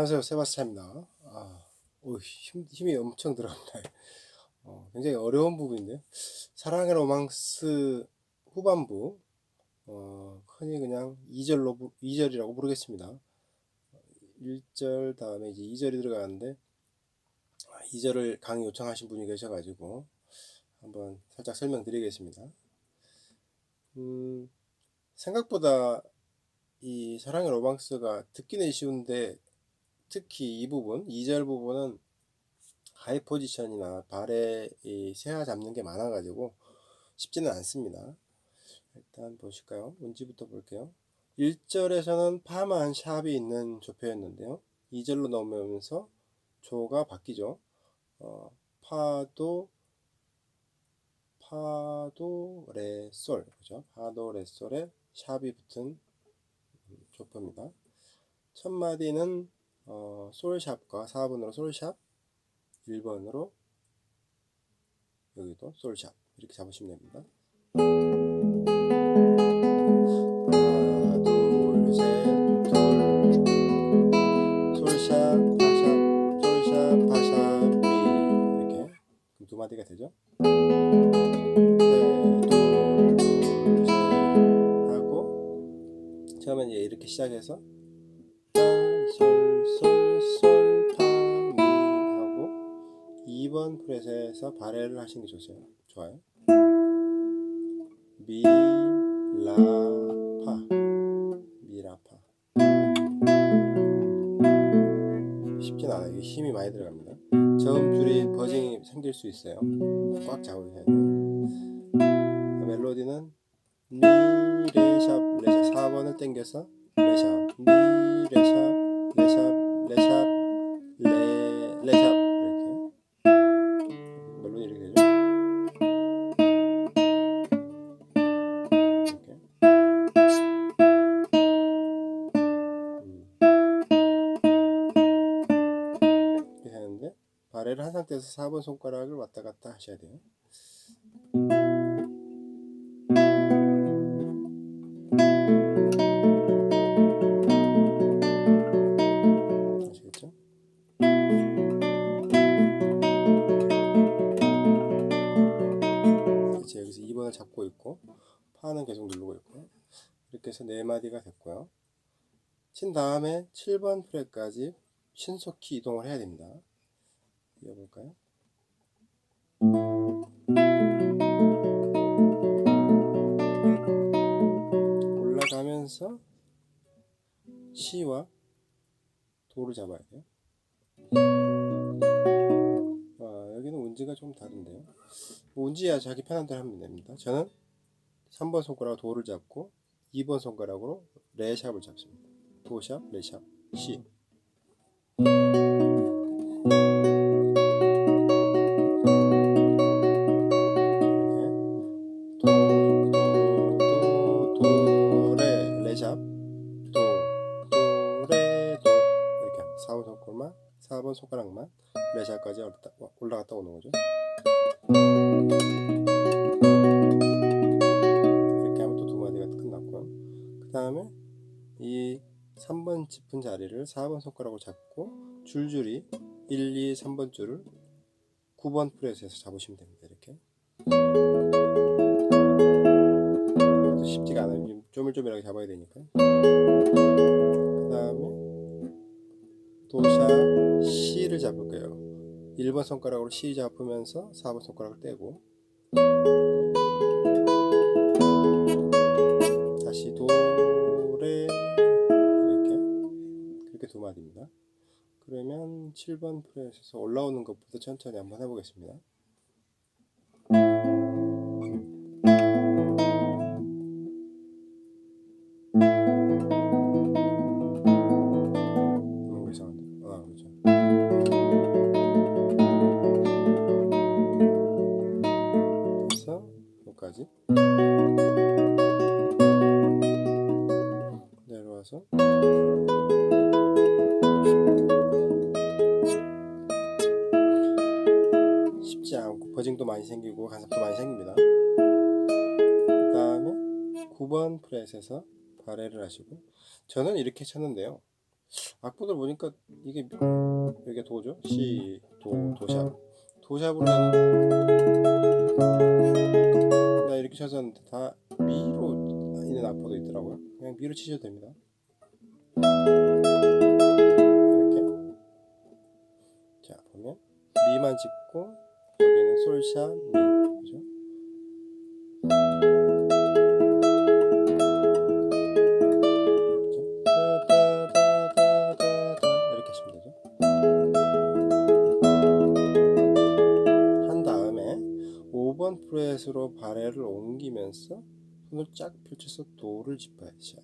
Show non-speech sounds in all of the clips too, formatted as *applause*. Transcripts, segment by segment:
안녕하세요. 세바스찬입니다. 아, 오, 힘, 힘이 엄청 들어갑니다. *laughs* 어, 굉장히 어려운 부분인데요 사랑의 로망스 후반부. 어, 흔히 그냥 2절로 2절이라고 부르겠습니다. 1절 다음에 이제 2절이 들어가는데 2절을 강의 요청하신 분이 계셔가지고 한번 살짝 설명드리겠습니다. 음, 생각보다 이 사랑의 로망스가 듣기는 쉬운데 특히 이 부분, 2절 부분은 하이 포지션이나 발에 이 세아 잡는 게 많아가지고 쉽지는 않습니다. 일단 보실까요? 문지부터 볼게요. 1절에서는 파만 샵이 있는 조표였는데요. 2절로 넘으면서 조가 바뀌죠. 어, 파도, 파도, 레, 솔. 그죠? 파도, 레, 솔에 샵이 붙은 조표입니다. 첫 마디는 어, 솔샵과 4번으로 솔샵, 1번으로 여기도 솔샵. 이렇게 잡으시면 됩니다. 하나, 둘, 셋, 둘, 솔샵, 파샵, 솔샵, 파샵, 미. 이렇게 이제 이렇게 시작해서 2번 프렛에서 발해를 하시는 게 좋아요. 좋아요. 미 라 파 미 라 파 쉽진 않아요. 힘이 많이 들어갑니다. 저음 줄이 버징이 생길 수 있어요. 꽉 잡으셔야 돼요. 멜로디는 미 레 샵 레 샵 4번을 당겨서 레 샵 미 레샵 레샵, 3번에서 4번 손가락을 왔다 갔다 하셔야 돼요. 그렇죠. 잡고 있고 파는 계속 누르고 있고 이렇게 해서 4마디가 됐고요. 친 다음에 7번 프렛까지 신속히 이동을 해야 됩니다. 이어볼까요? 올라가면서 C와 도를 잡아야 돼요. 아, 여기는 운지가 좀 다른데요. 뭐 운지야 자기 편한 대로 하면 됩니다. 저는 3번 손가락으로 도를 잡고 2번 손가락으로 레샵을 잡습니다. 도샵, 레샵, C. 4번 손가락만 레샵까지 올라갔다, 오는 거죠. 이렇게 하면 또 두 마디가 끝났고요. 그 다음에 이 3번 짚은 자리를 4번 손가락으로 잡고 줄줄이 1, 2, 3번 줄을 9번 프렛에서 잡으시면 됩니다. 이렇게. 쉽지가 않아요. 좀 쪼물쪼물하게 잡아야 되니까. 그 다음에 도샤 C를 잡을 거예요. 1번 손가락으로 C 잡으면서 4번 손가락을 떼고 다시 도레 이렇게 그렇게 두 마디입니다. 그러면 7번 프렛에서 올라오는 것부터 천천히 한번 해보겠습니다. 많이 생기고 간섭도 많이 생깁니다. 그 다음에 9번 프렛에서 발해를 하시고 저는 이렇게 쳤는데요. 악보들 보니까 이게 여기가 도죠? C, 도, 도샵. 도샵으로 나 이렇게 찾았는데 다 미로 있는 악보도 있더라고요. 그냥 미로 치셔도 됩니다. 이렇게. 자, 보면 미만 찍고 여기는 솔샵, 미. 그죠? 그죠? 이렇게 하시면 되죠. 한 다음에 5번 프렛으로 바레를 옮기면서 손을 쫙 펼쳐서 도를 짚어야 돼요.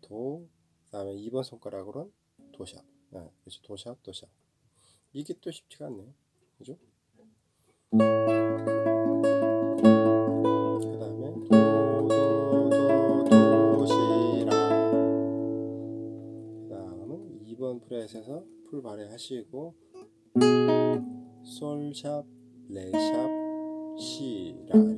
도, 그 다음에 2번 손가락으로는 도샵. 네, 그렇죠. 도샵, 도샵. 이게 또 쉽지가 않네요. 그죠? 그 다음에 도, 도, 도, 도시라. 그 다음은 2번 프렛에서 풀 바레 하시고 솔샵, 레샵, 시라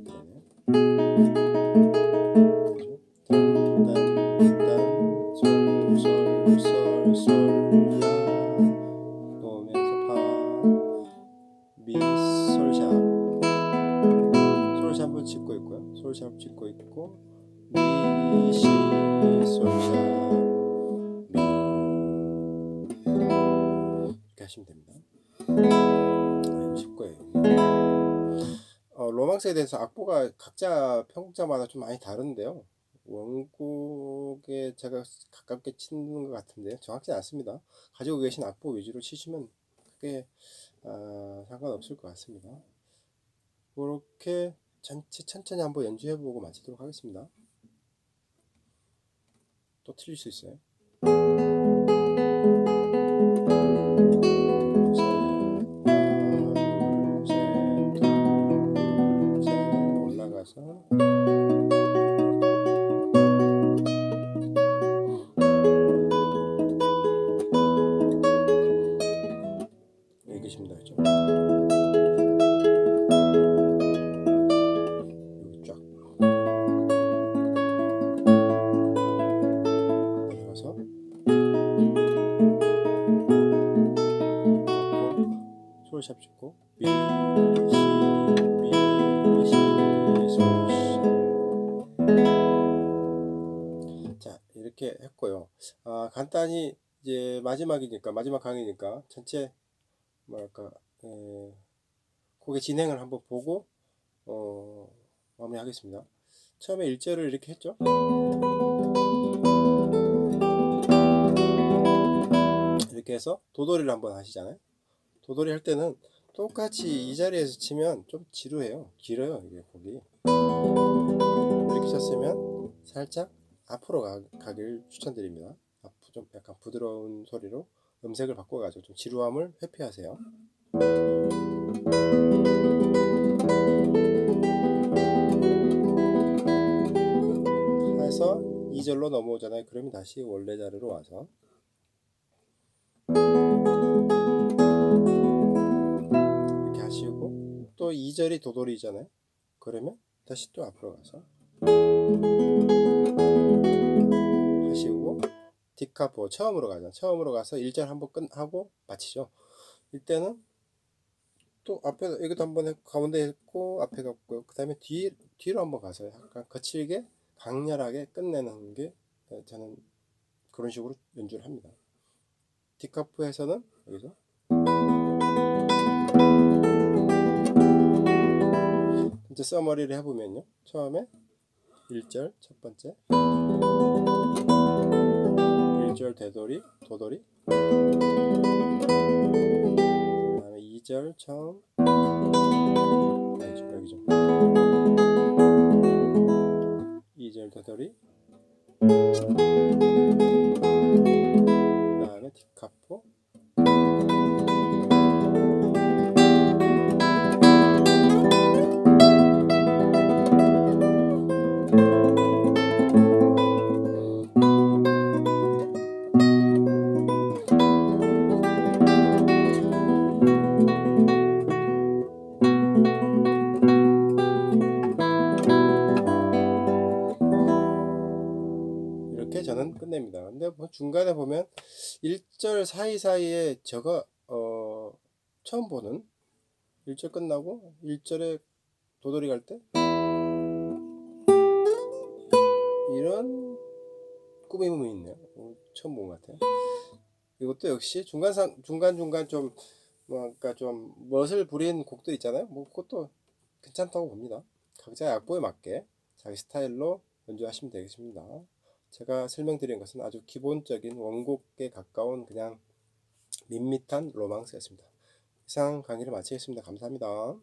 하시면 됩니다. 아, 쉽고요. 어, 로망스에 대해서 악보가 각자 편곡자마다 좀 많이 다른데요. 원곡에 제가 가깝게 치는 것 같은데 정확지 않습니다. 가지고 계신 악보 위주로 치시면 크게 아, 상관없을 것 같습니다. 그렇게 전체 천천히 한번 연주해보고 마치도록 하겠습니다. 또 틀릴 수 있어요. 솔샵 찍고 미, 시, 미, 시, 솔, 시. 자 이렇게 했고요. 아, 간단히 이제 마지막이니까 마지막 강의니까 전체 뭐랄까 에, 곡의 진행을 한번 보고 어, 마무리하겠습니다. 처음에 1절을 이렇게 했죠. 이렇게 해서 도돌이를 한번 하시잖아요. 도돌이 할 때는 똑같이 이 자리에서 치면 좀 지루해요. 길어요 이게 곡이. 이렇게 쳤으면 살짝 앞으로 가, 가길 추천드립니다. 앞, 좀 약간 부드러운 소리로 음색을 바꿔가지고 좀 지루함을 회피하세요. 해서 2절로 넘어오잖아요. 그러면 다시 원래 자리로 와서 또 2절이 도돌이잖아요. 그러면 다시 또 앞으로 가서 하시고 디카포 처음으로 가죠. 처음으로 가서 1절 한번 끝하고 마치죠. 이때는 또 앞에 여기도 한번 가운데 했고 앞에 갔고요. 그 다음에 뒤 뒤로 한번 가서 약간 거칠게 강렬하게 끝내는 게 저는 그런 식으로 연주를 합니다. 디카프에서는 여기서 이제 서머리를 해보면요. 처음에 1절 첫 번째. 1절 되돌이 도돌이. 그 다음에 2절 처음 아니죠 여기죠. 2절 도돌이. 그 다음에 디카포 이렇게 저는 끝냅니다. 근데 그 중간에 보면 1절 사이사이에 저거 어 처음 보는 1절 끝나고 1절에 도돌이 갈 때 이런 꾸밈이 있네요. 어, 처음 본 것 같아요. 이것도 역시 중간 상 중간 중간 좀 뭐랄까 좀 멋을 부린 곡도 있잖아요. 뭐 그것도 괜찮다고 봅니다. 각자 의 악보에 맞게 자기 스타일로 연주하시면 되겠습니다. 제가 설명드린 것은 아주 기본적인 원곡에 가까운 그냥 밋밋한 로망스였습니다. 이상 강의를 마치겠습니다. 감사합니다.